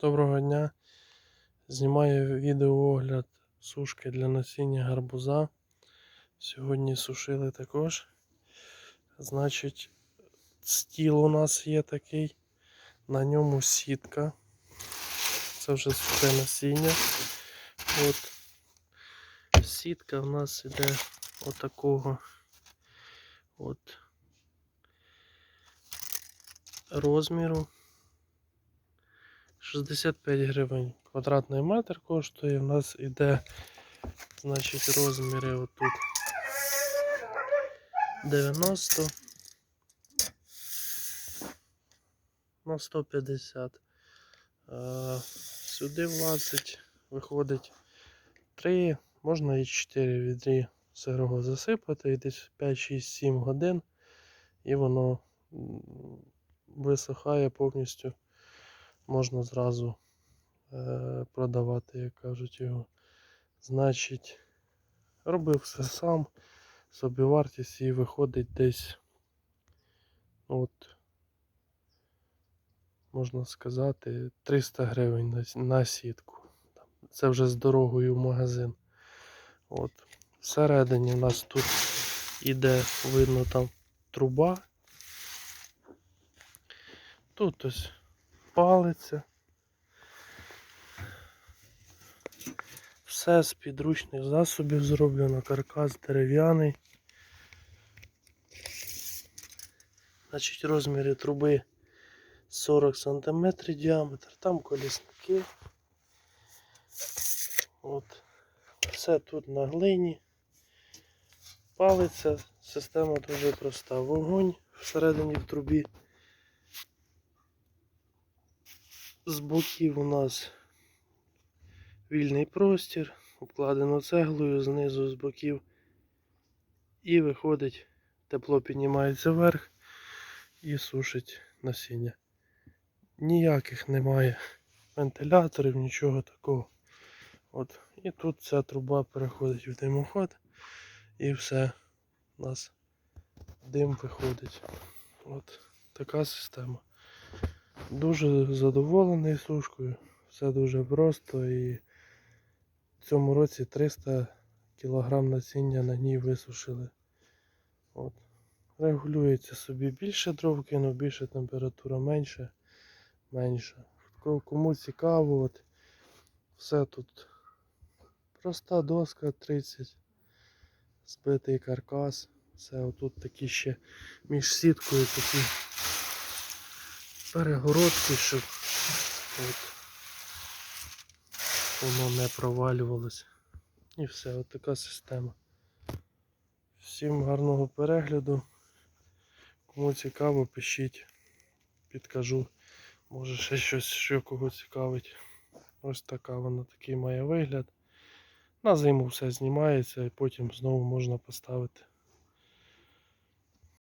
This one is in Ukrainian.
Доброго дня. Знімаю відеоогляд сушки для насіння гарбуза. Сьогодні сушили також. Значить, стіл у нас є такий. На ньому сітка. Це вже сухе насіння. От. Сітка в нас іде отакого от розміру. 65 гривень квадратний метр коштує. У нас іде, значить, розміри отут 90 на 150. Е, Сюди влазить, виходить 3, можна і 4 відрі сирого засипати, і десь 5, 6, 7 годин, і воно висихає повністю можна зразу е, продавати, як кажуть його. Значить, робив все сам. Собівартість її виходить десь от, можна сказати, 300 гривень на сітку. Це вже з дорогою в магазин. От. Всередині у нас тут іде, видно там труба. Тут ось палиця. Все з підручних засобів зроблено, каркас дерев'яний. Значить, розміри труби 40 см діаметр, там колісники. От. Все тут на глині. Палиця, система дуже проста. Вогонь всередині в трубі. З боків у нас вільний простір, обкладено цеглою знизу з боків. І виходить, тепло піднімається вверх і сушить насіння. Ніяких немає вентиляторів, нічого такого. От. І тут ця труба переходить в димоход і все. У нас дим виходить. От така система. Дуже задоволений сушкою. Все дуже просто і в цьому році 300 кг насіння на ній висушили. От. Регулюється собі більше дров кинув, більше температура менше, менше. Кому цікаво, от, все тут проста доска 30, збитий каркас. Все отут такі ще між сіткою такі перегородки, щоб от, воно не провалювалося. І все, от така система. Всім гарного перегляду. Кому цікаво, пишіть, підкажу. Може ще щось, що кого цікавить. Ось така вона такий має вигляд. На зиму все знімається і потім знову можна поставити